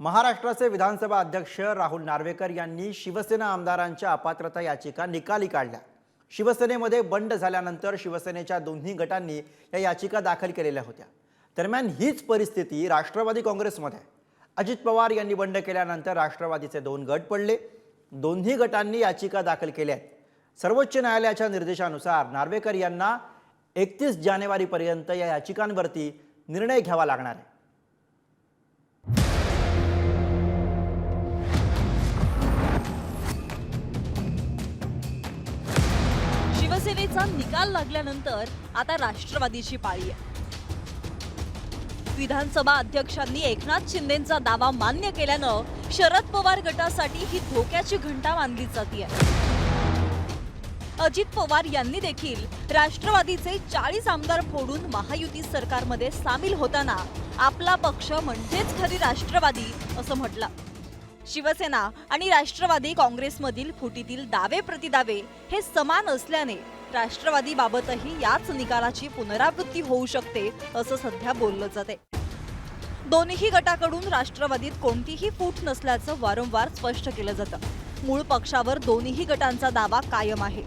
महाराष्ट्राचे विधानसभा अध्यक्ष राहुल नार्वेकर यांनी शिवसेना आमदारांच्या अपात्रता याचिका निकाली काढल्या. शिवसेनेमध्ये बंड झाल्यानंतर शिवसेनेच्या दोन्ही गटांनी या याचिका दाखल केलेल्या होत्या. दरम्यान हीच परिस्थिती राष्ट्रवादी काँग्रेसमध्ये आहे. अजित पवार यांनी बंड केल्यानंतर राष्ट्रवादीचे दोन गट पडले. दोन्ही गटांनी याचिका दाखल केल्या आहेत. सर्वोच्च न्यायालयाच्या निर्देशानुसार नार्वेकर यांना एकतीस जानेवारीपर्यंत या याचिकांवरती निर्णय घ्यावा लागणार आहे. शिवसेनेचा निकाल लागल्यानंतर आता राष्ट्रवादीची पाळी आहे. विधानसभा अध्यक्षांनी एकनाथ शिंदेचा दावा मान्य केल्यानं शरद पवार गटासाठी ही धोक्याची घंटा मानली जाते अजित पवार यांनी देखील राष्ट्रवादीचे चाळीस आमदार फोडून महायुती सरकारमध्ये सामील होताना आपला पक्ष म्हणजेच खरी राष्ट्रवादी असं म्हटलं. शिवसेना आणि राष्ट्रवादी काँग्रेसमधील फुटीतील दावे प्रतिदावे हे समान असल्याने राष्ट्रवादीबाबतही याच निकालाची पुनरावृत्ती होऊ शकते असं सध्या बोललं जाते दोन्ही गटाकडून राष्ट्रवादीत कोणतीही फूट नसल्याचं वारंवार स्पष्ट केलं जातं. मूळ पक्षावर दोन्ही गटांचा दावा कायम आहे.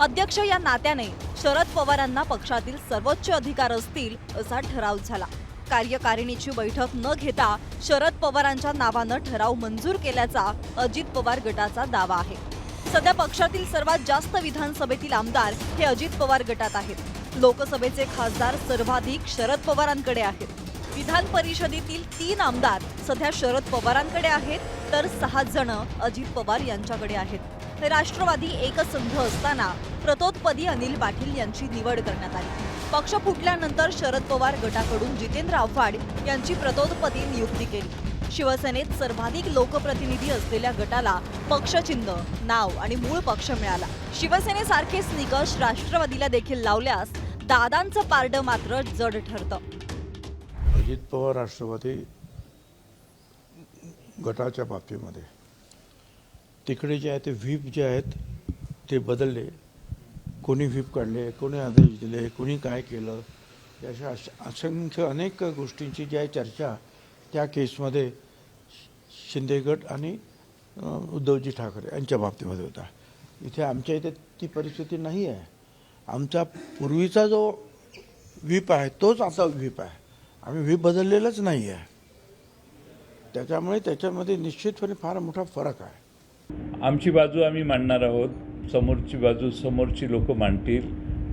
अध्यक्ष या नात्याने शरद पवारांना पक्षातील सर्वोच्च अधिकार असतील असा ठराव झाला. कार्यकारिणीची बैठक न घेता शरद पवारांच्या नावानं ठराव मंजूर केल्याचा अजित पवार गटाचा दावा आहे. सध्या पक्षातील सर्वात जास्त विधानसभेतील आमदार हे अजित पवार गटात आहेत. लोकसभेचे खासदार सर्वाधिक शरद पवारांकडे आहेत. विधान परिषदेतील तीन आमदार सध्या शरद पवारांकडे आहेत तर सहा जण अजित पवार यांच्याकडे आहेत. राष्ट्रवादी एकसंघ असताना प्रतोदपदी अनिल पाटील यांची निवड करण्यात आली. पक्ष फुटल्यानंतर शरद पवार गटाकडून जितेंद्र आव्हाड यांची प्रतोदपदी नियुक्ती केली. शिवसेनेत सर्वाधिक लोकप्रतिनिधी असलेल्या गटाला पक्षचिन्ह नाव आणि मूळ पक्ष मिळाला. शिवसेनेसारखेच निकष राष्ट्रवादीला देखील लावल्यास दादांचं पारडं मात्र जड ठरतं. अजित पवार राष्ट्रवादी गटाच्या बाबतीमध्ये. तिकडे जे आहे ते व्हीप जे आहेत ते बदलले. कोणी व्हीप काढले कोणी आदेश दिले कोणी काय केलं अशा अश- असंख्य अनेक गोष्टींची जी आहे चर्चा त्या केसमध्ये शिंदे गट आणि उद्धवजी ठाकरे यांच्या बाबतीमध्ये होता. इथे आमच्या इथे ती परिस्थिती नाही आहे. आमचा पूर्वीचा जो व्हीप आहे तोच आता व्हीप आहे. आम्ही व्हीप बदललेलाच नाही आहे. त्याच्यामुळे त्याच्यामध्ये निश्चितपणे फार मोठा फरक आहे. आमची बाजू आम्ही मांडणार आहोत. समोरची बाजू समोरची लोक मांडतील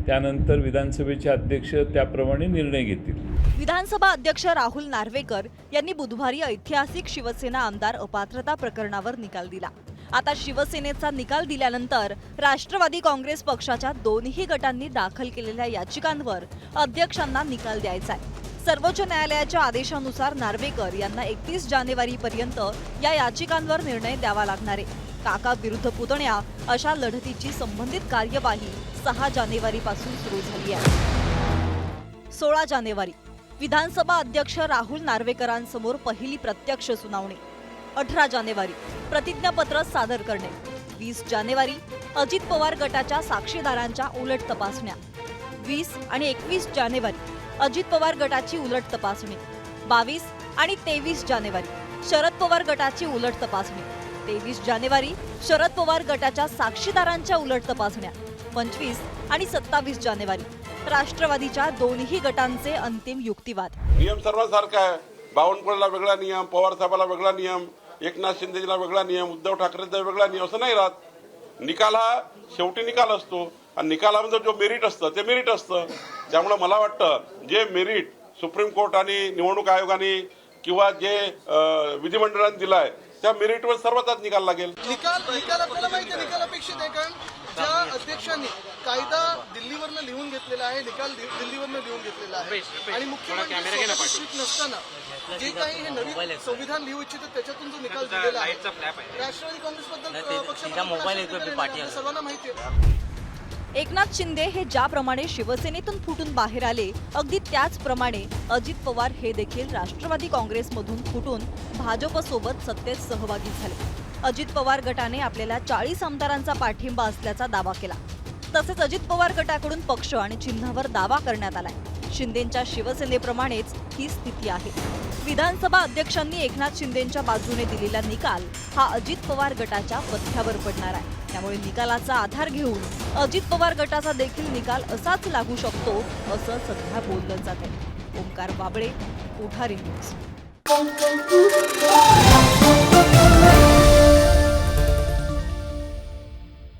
त्यानंतर विधानसभेचे अध्यक्ष त्याप्रमाणे निर्णय घेतील. विधानसभा अध्यक्ष राहुल नार्वेकर यांनी बुधवारी ऐतिहासिक शिवसेना आमदार अपात्रता प्रकरणावर निकाल दिला. आता शिवसेनेचा निकाल दिल्यानंतर राष्ट्रवादी काँग्रेस पक्षाच्या दोन्ही गटांनी दाखल केलेल्या याचिकांवर अध्यक्षांना निकाल द्यायचा आहे. सर्वोच्च न्यायालयाच्या आदेशानुसार नार्वेकर यांना एकतीस जानेवारीपर्यंत या याचिकांवर निर्णय द्यावा लागणार आहे. काका विरुद्ध पुतण्या अशा लढतीची संबंधित कार्यवाही सहा जानेवारीपासून सुरू झाली आहे. सोळा जानेवारी विधानसभा अध्यक्ष राहुल नार्वेकरांसमोर पहिली प्रत्यक्ष सुनावणी. अठरा जानेवारी प्रतिज्ञापत्र सादर करणे. वीस जानेवारी अजित पवार गटाच्या साक्षीदारांच्या उलट तपासण्या. वीस आणि एकवीस जानेवारी अजित पवार गटाची उलट तपासणी. बावीस आणि तेवीस जानेवारी शरद पवार गटाची उलट तपासणी. तेवीस जानेवारी शरद पवार गटाच्या साक्षीदारांच्या उलट तपासण्या पंचवीस आणि सत्तावीस जानेवारी. राष्ट्रवादीच्या दोन्ही गटांचे अंतिम युक्तिवाद. नियम सर्वांसारखा आहे. बावनकुळेला वेगळा नियम पवार साहेबाला वेगळा नियम एकनाथ शिंदेला वेगळा नियम उद्धव ठाकरेचा वेगळा नियम असं नाही राहत. निकाल हा शेवटी निकाल असतो आणि निकालामध्ये जो मेरिट असतं ते मेरिट असतं. त्यामुळे मला वाटतं जे मेरिट सुप्रीम कोर्ट आणि निवडणूक आयोगाने किंवा जे अं, विधिमंडळाने दिलाय त्या मेरिटवर सर्वात आत निकाल लागेल. निकाल निकाल आपल्याला माहिती आहे निकाल अपेक्षित आहे कारण ज्या अध्यक्षांनी कायदा दिल्लीवरनं लिहून घेतलेला आहे निकाल दिल्लीवरनं लिहून घेतलेला आहे आणि मुख्यमंत्री नसताना जे काही हे नवीन संविधान लिहू इच्छित त्याच्यातून जो निकाल दिलेला आहे राष्ट्रवादी काँग्रेसबद्दल पक्षाबद्दल सर्वांना माहिती आहे. एकनाथ शिंदे हे ज्याप्रमाणे शिवसेनेतून फुटून बाहेर आले अगदी त्याचप्रमाणे अजित पवार हे देखील राष्ट्रवादी काँग्रेसमधून फुटून भाजपसोबत सत्तेत सहभागी झाले. अजित पवार गटाने आपल्याला चाळीस आमदारांचा पाठिंबा असल्याचा दावा केला. तसेच अजित पवार गटाकडून पक्ष आणि चिन्हावर दावा करण्यात आलाय. शिंदेच्या शिवसेनेप्रमाणेच ही स्थिती आहे. विधानसभा अध्यक्षांनी एकनाथ शिंदेंच्या बाजूने दिलेला निकाल हा अजित पवार गटाच्या पथ्यावर पडणार आहे. त्यामुळे निकालाचा आधार घेऊन अजित पवार गटाचा देखील निकाल असाच लागू शकतो असं सध्या बोललं जात आहे. ओंकार बाबळे कोठारी न्यूज.